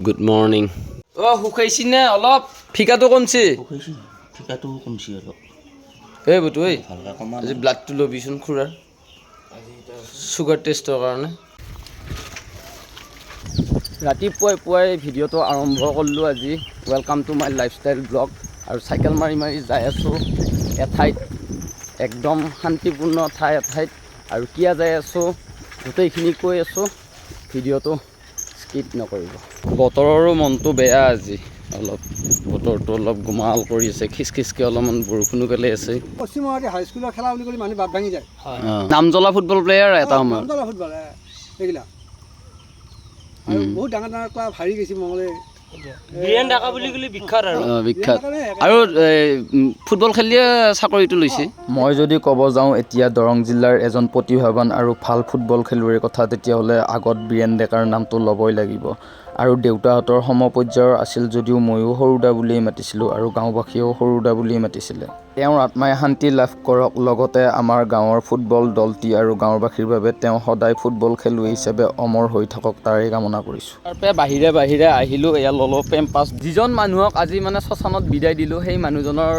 Good morning অ' শুকাইছি নে অলপ ফিকাটো কমছি। ঠিকাটো কমছি অলপ। এই বুটু কমা আজি ব্লাডটো ল'বিচোন খুৰাৰ। চুগাৰ টেষ্টৰ কাৰণে। ৰাতিপুৱাই পুৱাই ভিডিঅ'টো আৰম্ভ কৰিলোঁ আজি। Welcome to my lifestyle blog আৰু চাইকেল মাৰি মাৰি যাই আছোঁ। এঠাইত একদম শান্তিপূৰ্ণ ঠাই এঠাইত। আৰু কিয় যাই আছোঁ গোটেইখিনি কৈ আছোঁ। ভিডিঅ'টো স্কিপ নকৰিব। বতৰৰো মনটো বেয়া আজি। অলপ বতৰটো অলপ গোমাল কৰি আছে খিচখিচকৈ অলপমান বৰষুণো পেলাই আছে। পশ্চিমবংগত হাইস্কুলৰ খেলা বুলি ক'লে মানুহ বাট ভাঙি যায়। নাম জ্বলা ফুটবল প্লেয়াৰ এটা সময়ত নামদলা ফুটবল এইগিলা। বহুত ডাঙৰ ডাঙৰ ক্লাব হাৰি গৈছে মঙলে বীৰেন ডেকা বুলি ক'লে বিখ্যাত আৰু। বিখ্যাত। আৰু ফুটবল খেলিয়ে চাকৰিটো লৈছে? মই যদি ক'ব যাওঁ এতিয়া দৰং জিলাৰ এজন প্ৰতিভাৱান আৰু ভাল ফুটবল খেলুৱৈৰ কথা তেতিয়াহ'লে আগত বীৰেন ডেকাৰ নামটো ল'বই লাগিব। আৰু দেউতাহঁতৰ সমপৰ্যায়ৰ আছিল যদিও ময়ো সৰুদা বুলিয়েই মাতিছিলোঁ আৰু গাঁওবাসীয়েও সৰুদা বুলিয়েই মাতিছিলে। তেওঁৰ আত্মাই শান্তি লাভ কৰক লগতে আমাৰ গাঁৱৰ ফুটবল দলটি আৰু গাঁওবাসীৰ বাবে তেওঁ সদায় ফুটবল খেলুৱৈ হিচাপে অমৰ হৈ থাকক তাৰেই কামনা কৰিছোঁ। তাৰপৰা বাহিৰে বাহিৰে আহিলোঁ এয়া ল'লোঁ পেম্পাছ যিজন মানুহক আজি মানে শ্মশানত বিদায় দিলোঁ সেই মানুহজনৰ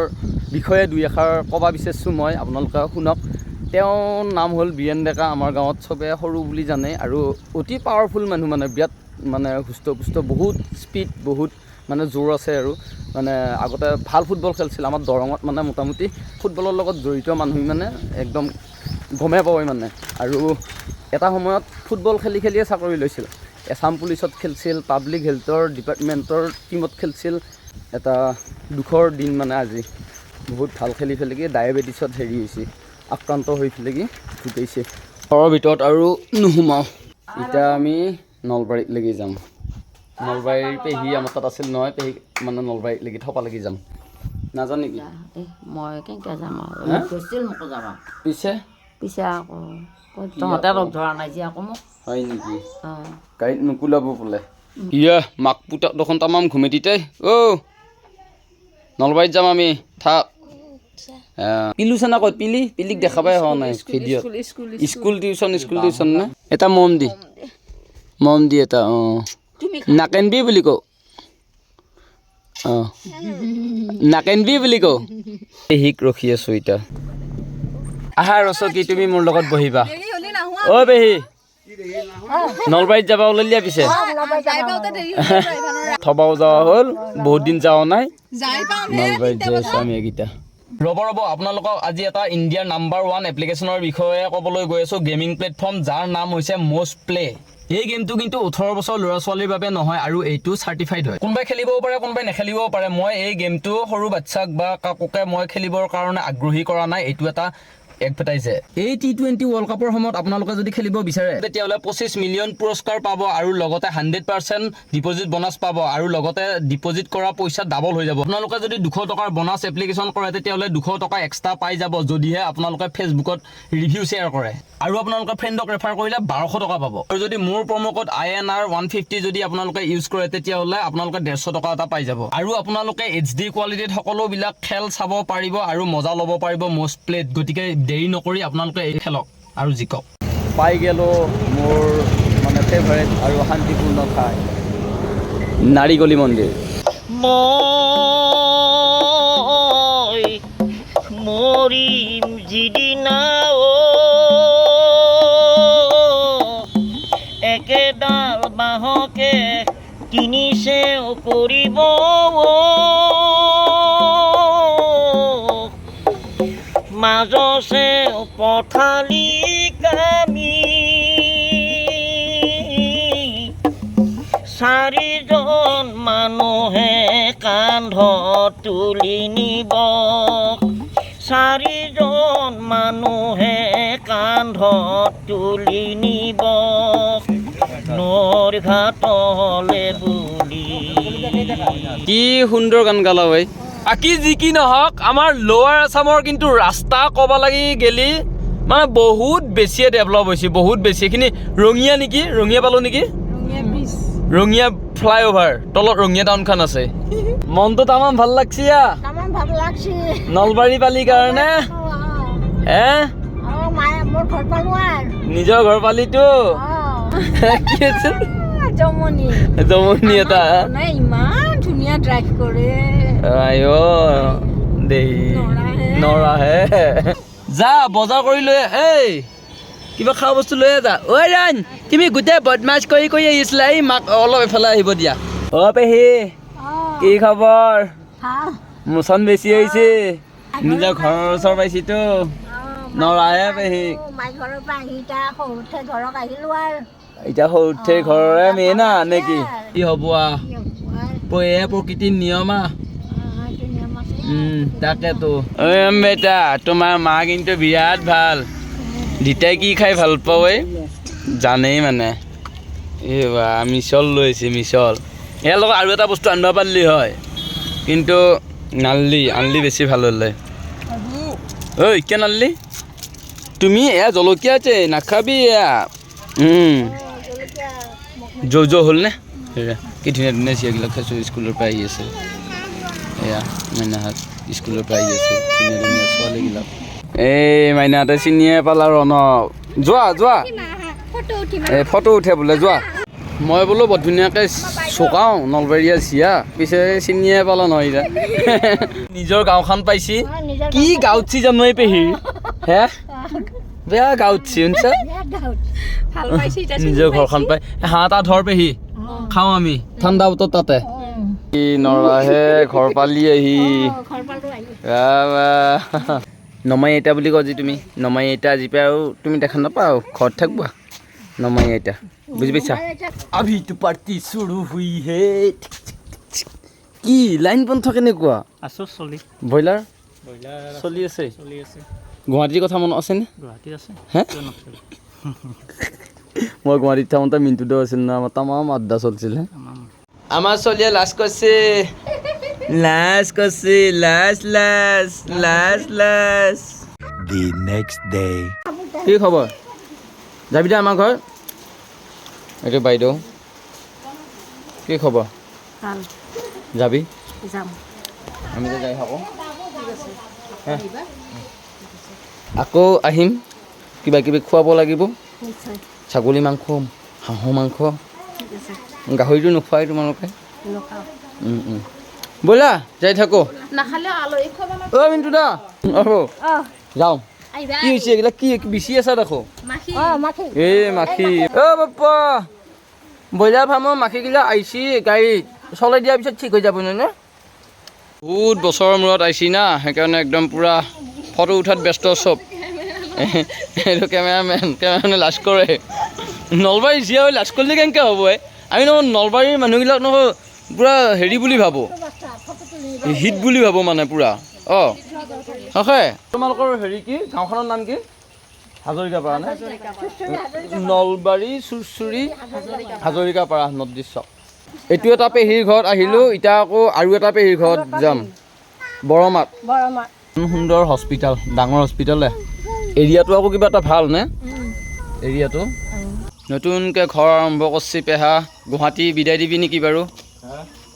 বিষয়ে দুই এষাৰ ক'ব বিচাৰিছোঁ মই আপোনালোকে শুনক। তেওঁৰ নাম হ'ল বীৰেন ডেকা আমাৰ গাঁৱত চবে সৰু বুলি জানে আৰু অতি পাৱাৰফুল মানুহ মানে বিৰাট মানে সুস্থ পুষ্ট বহুত স্পীড বহুত মানে জোৰ আছে আৰু। মানে আগতে ভাল ফুটবল খেলিছিল আমাৰ দৰঙত মানে মোটামুটি ফুটবলৰ লগত জড়িত মানুহ মানে একদম গমেই পাবই মানে। আৰু এটা সময়ত ফুটবল খেলি খেলিয়ে চাকৰি লৈছিল। এছাম পুলিচত খেলিছিল পাব্লিক হেল্থৰ ডিপাৰ্টমেণ্টৰ টীমত খেলিছিল। এটা দুখৰ দিন মানে আজি। বহুত ভাল খেলি কি ডায়েবেটিছত হেৰি হৈছে আক্ৰান্ত হৈ কি ঢুকাইছে ঘৰৰ ভিতৰত আৰু নোসোমাওঁ। এতিয়া আমি নলবাৰীলৈকে যাম। নলবাৰীৰ পেহী আমাৰ তাত আছিল নহয় পেহী মানে নলবাৰীলৈকে থপালৈকে যাম। নাজান নেকি? মই কেনেকৈ যাম আৰু? কৈছিল মোক যাবা। পিছে? পিছে আকৌ তহঁতে লগ ধৰা নাই যে আকৌ মোক? হয় নেকি? অঁ। গাড়ীত নুকুলাব বোলে। ইয়া মাক পুতাক দেখোন তামাম ঘুমে দিতে অ' নলবাৰীত যাম আমি থাক। পিলু চানা ক'ত পিলি পিলিক দেখাবাই হোৱা নাই ভিডিঅ'ত। স্কুল টিউচন স্কুল টিউচন নে? এটা মম দি। মম দি এটা অঁ। নাকেনবি বুলি কওঁ। অঁ। নাকেনবি বুলি কওঁ। পেহীক ৰখি আছোঁ এতিয়া আহা ৰচকী তুমি মোৰ লগত বহিবা। অ' পেহী নলবাৰীত যাবা ওলালিয়া পিছে। থবাও যোৱা হ'ল বহুত দিন যোৱা নাই। নলবাৰীত যাই আছোঁ আমি এইকেইটা। ৰ'ব ৰ'ব আপোনালোকক আজি এটা ইণ্ডিয়াৰ নাম্বাৰ ওৱান এপ্লিকেশ্যনৰ বিষয়ে ক'বলৈ গৈ আছোঁ গেমিং প্লেটফৰ্ম যাৰ নাম হৈছে মষ্ট প্লে এই গেমটো কিন্তু ওঠৰ বছৰ ল'ৰা ছোৱালীৰ বাবে নহয় আৰু এইটো চাৰ্টিফাইড হয়। কোনোবাই খেলিবও পাৰে কোনোবাই নেখেলিবও পাৰে। মই এই গেমটো সৰু বাচ্ছাক বা কাকোকে মই খেলিবৰ কাৰণে আগ্ৰহী কৰা নাই এইটো এটা এডভাৰটাইজে এই টি টুৱেণ্টি ৱৰ্ল্ড কাপৰ সময়ত আপোনালোকে যদি খেলিব বিচাৰে তেতিয়াহ'লে পঁচিছ মিলিয়ন পুৰস্কাৰ পাব আৰু লগতে হাণ্ড্ৰেড পাৰ্চেণ্ট ডিপজিট বনাছ পাব আৰু লগতে ডিপজিট কৰা পইচা ডাবল হৈ যাব। আপোনালোকে যদি দুশ টকাৰ বনাছ এপ্লিকেশ্যন কৰে তেতিয়াহ'লে দুশ টকা এক্সট্ৰা পাই যাব যদিহে আপোনালোকে ফেচবুকত ৰিভিউ শ্বেয়াৰ কৰে। আৰু আপোনালোকে ফ্ৰেণ্ডক ৰেফাৰ কৰিলে বাৰশ টকা পাব। আৰু যদি মোৰ promo' code I N R one fifty যদি আপোনালোকে ইউজ কৰে তেতিয়াহ'লে আপোনালোকে ডেৰশ টকা এটা পাই যাব। আৰু আপোনালোকে এইচ ডি কোৱালিটিত সকলোবিলাক খেল চাব পাৰিব আৰু মজা ল'ব পাৰিব মষ্ট প্লেট গতিকে দেৰি নকৰি আপোনালোকে এই খেলক আৰু জিকক। পাই গ'লোঁ মোৰ মানে ফেভাৰেট আৰু শান্তিপূৰ্ণ ঠাই। নাৰিকলি মন্দিৰ। মই মৰিম যিদিনা অ' একেডাল বাঁহকে কিনিছে কৰিব। মাজছে পথালি কামি। চাৰিজন মানুহে কান্ধত তুলি নিব। চাৰিজন মানুহে কান্ধত তুলি নিব। নৈৰ ঘাটলে বুলি। কি সুন্দৰ গান গালা ভাই। বাকী যি কি নহওক আমাৰ লৱাৰ আছামৰ কিন্তু ৰাস্তা ক'ব লাগি গেলি মানে বহুত বেছিয়ে ডেভেলপ হৈছে বহুত বেছি। এইখিনি ৰঙিয়া নেকি? ৰঙিয়া পালোঁ নেকি? ৰঙিয়া ফ্লাইঅভাৰ তলত ৰঙিয়া টাউনখন আছে। মনটো তামাম ভালো লাগছি নলবাৰী পালি কাৰণে। হে? নিজৰ ঘৰ পালিতো? জমনি। এটা ধুনীয়া ড্ৰাইভ কৰে আইঅ দেই। নৰাহে। যা বজাৰ কৰি লৈ এই কিবা খোৱা বস্তু লৈ যা। ঐ ৰাণ তুমি গোটেই বদমাছ কৰি কৰি আহিছিলা। এই মাক অলপ এফালে আহিব দিয়া। অ পেহী কি খবৰ? মোচন বেছি হৈছে। নিজৰ ঘৰৰ ওচৰ পাইছিতো। নৰাহে পেহী। এতিয়া সৰুতে আৰু। ঘৰৰে মেইন আ নে কি কি হ'ব আ এয়া প্ৰকৃতিৰ নিয়ম তাকেতো। বেটা, তোমাৰ মা কিন্তু বিৰাট ভালো। দিতাই কি খাই ভালো পাওঁ এই জানেই মানে। এই বা, মিছল লৈছে, মিছল। ইয়াৰ লগত আৰু এটা বস্তু আনিব পাৰিলি হয়। কিন্তু নানলি, আনলি বেছি ভালো হ'লে। ঐ, কিয় নানলি? তুমি এয়া জলকীয়া আছে নাখাবি এয়া। জ জ হ'লনে কি ধুনীয়া ধুনীয়া চিৰিয়াবিলাক খাইছোঁ স্কুলৰ পৰা আহি আছে এয়া মাইনাহাত স্কুলৰ পৰা আহি আছে ধুনীয়া ধুনীয়া ছোৱালীবিলাক এই মাইনাহঁতে চিনিয়ে পালা ৰ ন যোৱা যোৱা এই ফটো উঠে বোলে যোৱা মই বোলো বৰ ধুনীয়াকৈ চুকাওঁ নলবাৰীয়া চিয়া পিছে চিনিয়ে পালা নহয় এতিয়া নিজৰ গাঁওখন পাইছি কি গাঁৱত চি জানো এই পেহী হে বেয়া গাঁৱত চি শুনিছা নিজৰ ঘৰখন পাই হাঁহ এটা ধৰ পেহী খাওঁ আমি। ঠাণ্ডা বতৰ তাতে। কি নৰাহে ঘৰ পালি আহি। ঘৰ পালো আহি। বাহ, বাহ। নমাই আইতা বুলি কওঁ যি তুমি। নমাই আইতা আজি পৰা আৰু তুমি দেখা নাপাওঁ আৰু ঘৰত থাকিবা। নমাই আইতা। বুজি পাইছা? আভিটো পাৰ্টি চুৰু হুই হে। কি লাইন বন্ধ কেনেকুৱা? আছোঁ চলি। ব্ৰইলাৰ? ব্ৰইলাৰ চলি আছে। চলি আছে। গুৱাহাটীৰ কথা মনত আছেনে গুৱাহাটীত আছে। হে? মই গুৱাহাটীত থাকোঁতে মিণ্টুটো আছিল ন আমাৰ তামাম আড্ডা চলিছিল আমাৰ আমার চলিয়া লাজ করছে লাজ করছে লাজ লাজ লাজ লাজ। The next day. কি খবৰ? যাবি দে আমাৰ ঘৰ। এইটো বাইদেউ। কি খবৰ? যাবি? যাম। আমি যে যাই থাকোঁ আকৌ আহিম। কিবা কিবি খুৱাব লাগিব। নিশ্চয়। ছাগলী মাংস হাঁহৰ মাংস। গাহৰিটো নোখোৱাই তোমালোকে। ব'লা যাই থাকোঁ। অ' মিণ্টু দা যাওঁ। কি হৈছে এইবিলাক কি বিচি আছা দেখো? মাখি। অঁ মাখি। এই মাখি। অ বাপ্পা। ব্ৰইলাৰ ফাৰ্মৰ মাখিগিলা আহিছি গাড়ীত চলাই দিয়াৰ পিছত ঠিক হৈ যাব নে বহুত বছৰৰ মূৰত আহিছি না সেইকাৰণে একদম পূৰা ফটো উঠাত ব্যস্ত চব। এইটো কেমেৰামেন কেমেৰামেনে লাজ কৰে। নলবাৰী জীয়া হৈ লাজ কৰিলে কেনেকৈ হ'ব? আমি নহয়, নলবাৰীৰ মানুহবিলাক নহয়, পূৰা হেৰি বুলি ভাবোঁ। হিট বুলি ভাবোঁ মানে পূৰা। অঁ। হয় তোমালোকৰ হেৰি কি? গাঁওখনৰ নাম কি? হাজৰিকা পাৰা নে? নলবাৰী, চুৰচুৰি হাজৰিকা পাৰা নদী এইটো এটা পেহীৰ ঘৰত আহিলোঁ এতিয়া আকৌ আৰু এটা পেহীৰ ঘৰত যাম। বৰমাত। সুন্দৰ হস্পিটেল ডাঙৰ হস্পিটেলে এৰিয়াটো আকৌ কিবা এটা ভালো নে? এৰিয়াটো? নতুনকৈ ঘৰ আৰম্ভ কৰিছে পেহা। গুৱাহাটী বিদায় দিবি নেকি বাৰু?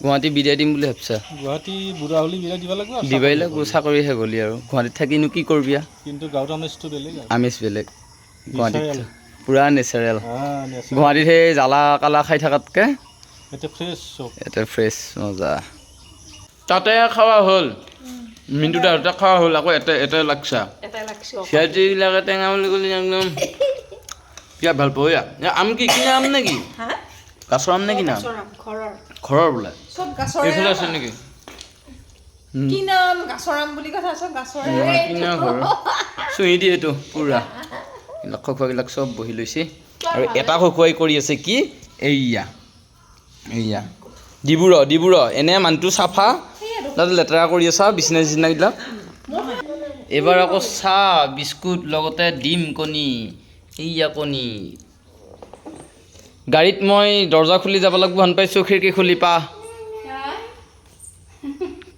গুৱাহাটী বিদায় দিম বুলি ভাবছা? গুৱাহাটী বুঢ়া হ'লে বিৰাই দিব লাগিব দিবাই লাগিব চাকৰিহে গ'লি আৰু। গুৱাহাটীত থাকিনো কি কৰিবি? কিন্তু গাঁৱত আমেজটো বেলেগ আমেজ বেলেগ। গুৱাহাটীত পূৰা নেচাৰেল। গুৱাহাটীত সেই জ্বালা কালা খাই থকাতকৈ ফ্ৰেছ ইয়াতে ফ্ৰেছ মজা। তাতে খোৱা হ'ল। মিণ্টু দাহঁতে খোৱা হ'ল। আকৌ এতে এতে লাগছা। সিহঁতিবিলাকে টেঙা বুলি ক'লে একদম বিৰাট ভালো পাওঁ ইয়াত এ, আম কি কিনা আম নেকি? গাছৰ আম নে কিনা আম? ঘৰৰ। বোলে। এইফালে আছে নেকি? কি নাম গাছৰ আম বুলি কথা চব গাছৰে কিনা ঘৰৰ। চুহি দিয়েতো পূৰা। এইবিলাক খোৱাবিলাক চব বহি লৈছে। আৰু এটা খোৱাই কৰি আছে কি? এইয়া। এইয়া। ডিব্ৰুড় ডিব্ৰুড় এনে মানুহটো চাফা? তাতে লেতেৰা কৰি আছা বিচনা চিচনাবিলাক এইবাৰ আকৌ চাহ বিস্কুট লগতে ডিম কণী। এইয়া কণী গাড়ীত মই দৰ্জা খুলি যাব লাগিব হেন পাইছোঁ খিৰিকী খুলি পা।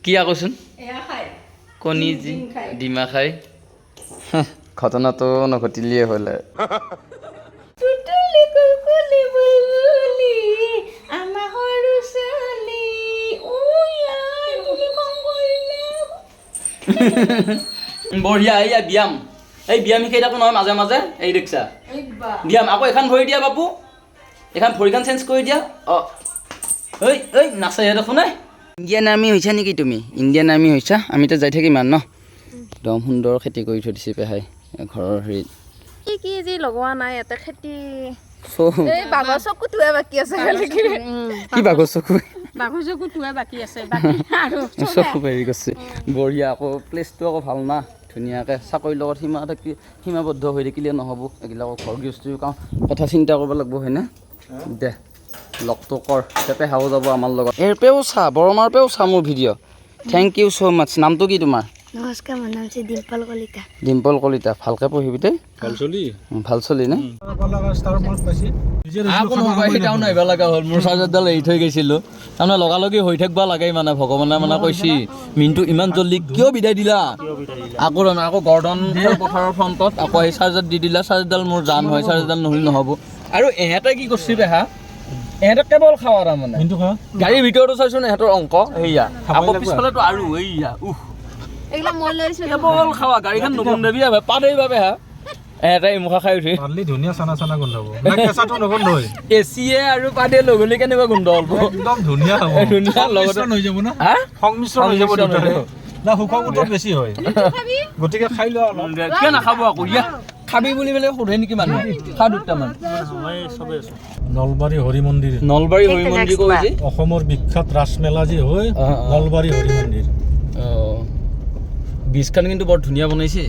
কি আকৌচোন কণী যি ডিমা খাই। ঘটনাটো নঘটিলিয়ে হ'লে বঢ়িয়া এইয়া ব্যায়াম। এই ব্যায়াম শিকাই থাকোঁ নহয় মাজে মাজে এই দেখিছা। ব্যায়াম আকৌ এখন ভৰি দিয়া বাপু। এইখন ভৰিখন চেঞ্জ কৰি দিয়া। অঁ। ঐ ঐ নাচাই দেখোন ইণ্ডিয়ান আৰ্মি হৈছা নেকি তুমি? ইণ্ডিয়ান আৰ্মি হৈছা? আমিতো যাই থাকিম ইমান ন? একদম সুন্দৰ খেতি কৰি থৈ দিছে পেহাই। ঘৰৰ হেৰিত। কি কি যি লগোৱা নাই ইয়াতে খেতি। বাঘৰ চকুটোৱে বাকী আছে খালি। কি বাগৰ চকু? বাঘৰ চকুটোৱে বাকী আছে বাকী আৰু চব বঢ়িয়া আকৌ প্লেচটো আকৌ ভালো না? ধুনীয়াকৈ চাকৰিৰ লগত সীমা থাকি সীমাবদ্ধ হৈ থাকিলে নহ'ব। এইগিলাক ঘৰ গৃহস্থীও কাম। কথা চিন্তা কৰিব লাগিব হয়নে? দে লগটো কৰ। তেপে হাও যাব আমাৰ লগত। এৰ পেও চা বৰমাৰ পেও চা মোৰ ভিডিঅ' থেংক ইউ ছ' মাছ নামটো কি তোমাৰ? নমস্কাৰ মোৰ নাম হৈছে ডিম্পল কলিতা। ডিম্পল কলিতা ভালকৈ পঢ়িবি দেই। ভালো চলি ভালো চলি নে সেইটাও নাহিব লগা হ'ল মোৰ চাৰ্জাৰডাল এৰি থৈ গৈছিলোঁ। তাৰমানে লগালগি হৈ থাকিব লাগে মানে ভগৱানে মানে কৈছি। মিনটো ইমান জল্দি কিয় বিদায় দিলা? আকৌ আকৌ গৰ্ডন পথাৰৰ ফ্ৰণ্টত আকৌ সেই চাৰ্জাৰ দি দিলা চাৰ্জাৰডাল মোৰ জান হয় চাৰ্জাৰডাল নহ'লে নহ'ব। আৰু এহেঁতে কি কৰিছে বেহা এহেঁতে কেৱল খাৱা তাৰমানে। কিন্তু গাড়ীৰ ভিতৰতো চাইছোন এহেঁতৰ অঙ্ক? সেয়া আকৌ পিছফালেতো আৰু এইয়া উহ মই লৈছোঁ কেৱল খাৱা গাড়ীখন নুগুন্ধাবি বাবে হা? এহেঁতে ইমুখা খাই উঠি। পাৰলি ধুনীয়া চানা চানা গোন্ধাব না কেঁচাটো নগন্ধই এচিয়ে আৰু পাদে লগলি কেনেকুৱা গোন্ধ হ'ব? একদম ধুনীয়া হ'ব। ধুনীয়া লগতে সংমিশ্ৰণ হৈ যাব না? সংমিশ্ৰণ হৈ যাব দুটাৰে। না শুকান গোটত বেছি হয়। গতিকে খাই লোৱা কিয় নাখাব আকৌ? ইয়া খাবি বুলি পেলাই সোধে নেকি মানুহে? খা দুটামান। নলবাৰী হৰি মন্দিৰ। নলবাৰী হৰি মন্দিৰ অসমৰ বিখ্যাত ৰাসমেলা যি হয়। নলবাৰী হৰি মন্দিৰ। বীজখন কিন্তু বৰ ধুনীয়া বনাইছে।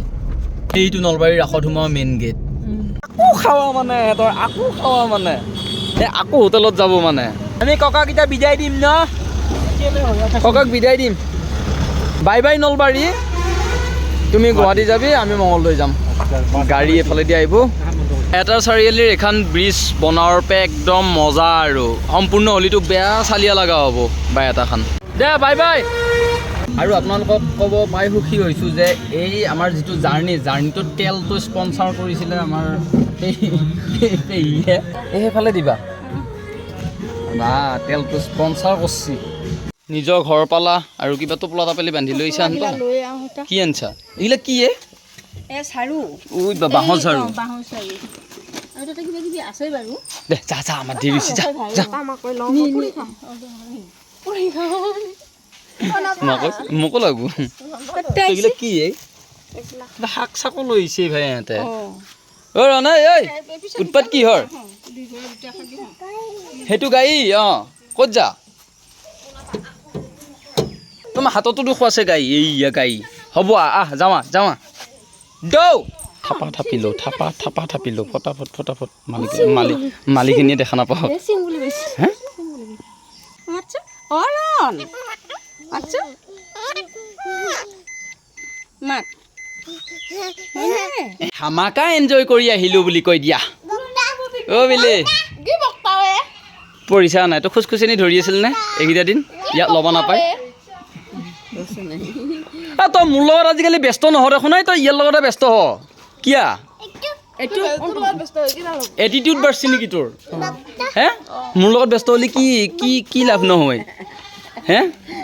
এইটো নলবাৰীৰ ৰাসত সোমোৱা মেইন গেট আকৌ খাৱা মানে সিহঁতৰ আকৌ খাৱা মানে। আকৌ হোটেলত যাব মানে। আমি ককাকেইটা বিদায় দিম ন? ককাক বিদায় দিম। Bye bye Nalbari. তুমি গুৱাহাটী যাবি, আমি মঙলদৈ যাম। গাড়ী এফালেদি আহিব। এটা চাৰিআলিৰ এখন ব্ৰিজ বনোৱাৰ পে একদম মজা আৰু। সম্পূৰ্ণ হ'লিতো বেয়া চালিয়া লগা হ'ব, বাই এটাখন। দে, বাই বাই। আৰু আপোনালোকক ক'ব পাই সুখী হৈছোঁ যে এই আমাৰ যিটো জাৰ্ণি জাৰ্ণিটোত তেলটো স্পনচাৰ কৰিছিলে আমাৰ এই এই পেহীয়ে এই সেইফালে দিবা। বা তেলটো স্পনচাৰ কৰিছে। নিজৰ ঘৰ পালা আৰু কিবা টোপোলা টাপেলি বান্ধি লৈ আহিছা কি আনছা? এইগিলা কি এ? বাঁহৰ ঝাৰু দে যা যা আমাৰ দেৰি হৈছে যা যা। মোকো মোকো লাগব এইগিলা কি কিবা শাক চাকো লৈ ভাই ইহঁতে। অ। ৰণাই ঐ। উৎপাত কিহৰ? সেইটো গাড়ী অঁ। ক'ত যা? তোমাৰ হাততো দুখ আছে গাড়ী এইয়া গাড়ী হ'ব আহ, যাৱা যাৱা দৌ। থাপা থাপিলোঁ থাপা থাপা থাপিলোঁ ফটাফট ফটাফট। মালিক মালিক মালিকখিনিয়ে দেখা নাপাওঁ। আচ্ছা। মাত হামাকা এনজয় কৰি আহিলোঁ বুলি কৈ দিয়া। অ' বিলি। পঢ়িছা নাই? তই খোজ ধৰি আছিল নে এইকেইটা দিন? ইয়াত ল'ব নাপায়। তই মোৰ লগত আজিকালি ব্যস্ত নহ দেখোন। তই ইয়াৰ লগতে ব্যস্ত হ। কিয়া? এটিটিউড বাঢ়ছি নেকি তোৰ? হে? মোৰ লগত ব্যস্ত হ'লে কি কি কি লাভ নহয় হে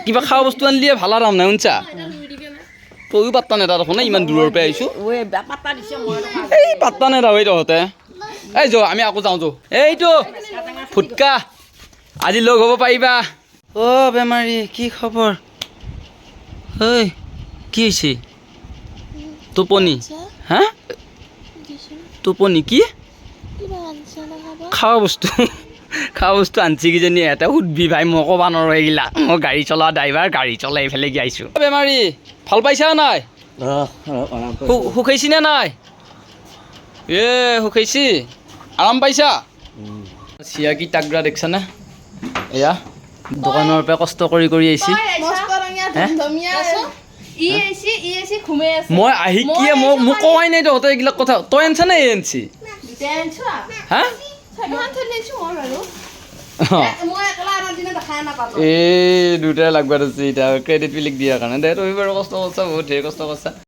কিবা খোৱা বস্তু আনিলে ভালো আৰাম নাই শুনছা? তয়ো পাত্তা নেদা দেখোন ইমান দূৰৰ পৰা আহিছোঁ। এই পাত্তা নেদা হৈ তহঁতে। এই যো আমি আকৌ যাওঁ যো এইটো ফুটকা। আজি লগ হ'ব পাৰিবা। অ' বেমাৰী কি খবৰ? ঐ কি হৈছে? টোপনি। হা? টোপনি কি? খোৱা বস্তু। খোৱা বস্তু আনছি কিজানি এটা সুধবি ভাই মই ক'বা নোৱাৰোঁ এইগিলা মই গাড়ী চলোৱা ড্ৰাইভাৰ গাড়ী চলাই এইফালে আহিছোঁ বেমাৰী ভালো পাইছা নাই? সু- সুখাইছি নে নাই? এ সুখাইছি। আৰাম পাইছা? চিয়াকি তাগৰা দেখিছানে? এয়া দোকানৰ পৰা কষ্ট কৰি কৰি আহিছি। হে? মই আহি কিয়ে মোক মোক কোৱাই নাই তহঁতে এইবিলাক কথা। তই আনছা? নে এই আনছি হা? এই দুটাই লাগবা দিছে এতিয়া ক্ৰেডিট বিলিক দিয়াৰ কাৰণে। দে, তুমি বাৰু কষ্ট কৰিছা, বহুত ধেৰ কষ্ট কৰিছা।